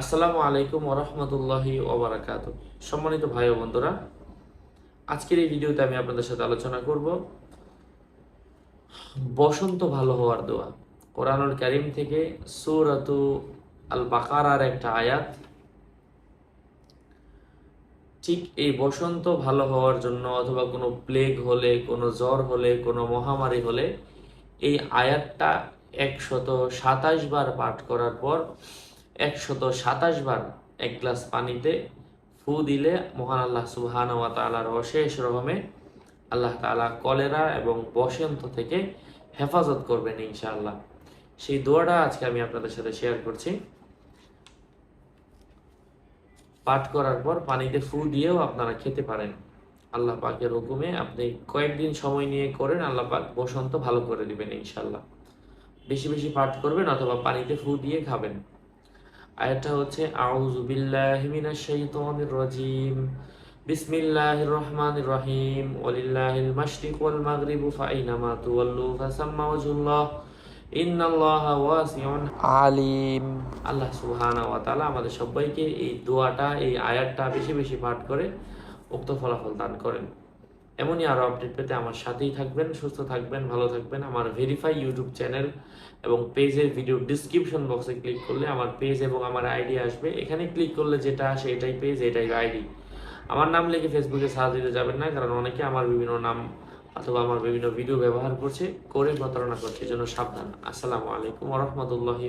আসসালামু আলাইকুম ওরহমতুল্লাহি ওবরাকাত। সম্মানিত ভাই ও বন্ধুরা, আজকের এই ভিডিওতে আমি আপনাদের সাথে আলোচনা করব বসন্ত ভালো হওয়ার দোয়া। কোরআনুল কারিম থেকে সূরাতু আল বাকারার একটা আয়াত। ঠিক এই বসন্ত ভালো হওয়ার জন্য অথবা কোনো প্লেগ হলে, কোনো জ্বর হলে, কোনো মহামারী হলে এই আয়াতটা একশত সাতাশ বার পাঠ করার পর একশত সাতাশ বার এক গ্লাস পানিতে ফু দিলে মহান আল্লাহ সুবহান ওয়া তাআলার অশেষ রহমে আল্লাহ তাআলা কলেরা এবং বসন্ত থেকে হেফাজত করবেন ইনশাআল্লাহ। সেই দোয়াটা আজকে আমি আপনাদের সাথে শেয়ার করছি। পাঠ করার পর পানিতে ফু দিয়েও আপনারা খেতে পারেন। আল্লাহ পাকের হুকুমে আপনি কয়েকদিন সময় নিয়ে করেন, আল্লাহ পাক বসন্ত ভালো করে দিবেন ইনশাল্লাহ বেশি বেশি পাঠ করবেন অথবা পানিতে ফু দিয়ে খাবেন। আয়াতটা হচ্ছে রাজিম। বিসমিল্লাহির রহমানির রহিম। ওয়ালিল্লাহিল মাশরিক ওয়াল মাগরিবু ফাইনামা তুওয়াল্লু ফাসাম্মা ওয়াজহুল্লাহ। ইন্নাল্লাহা ওয়াসিউন আলিম। আল্লাহ সুবহানা ওয়া তাআলা আমাদের সবাইকে এই দোয়াটা, এই আয়াতটা বেশি বেশি পাঠ করে উক্ত ফলাফল দান করেন। এমনই আরও আপডেট পেতে আমার সাথেই থাকবেন, সুস্থ থাকবেন, ভালো থাকবেন। আমার ভেরিফাই ইউটিউব চ্যানেল এবং পেজের ভিডিও ডিসক্রিপশন বক্সে ক্লিক করলে আমার পেজ এবং আমার আইডি আসবে। এখানে ক্লিক করলে যেটা আসে এটাই পেজ এটাই আইডি আমার নাম লিখে ফেসবুকে সার্চ দিতে যাবেন না, কারণ অনেকে আমার বিভিন্ন নাম অথবা আমার বিভিন্ন ভিডিও ব্যবহার করছে, করে প্রতারণা করছে, এই জন্য সাবধান। আসসালামু আলাইকুম রহমতুল্লাহি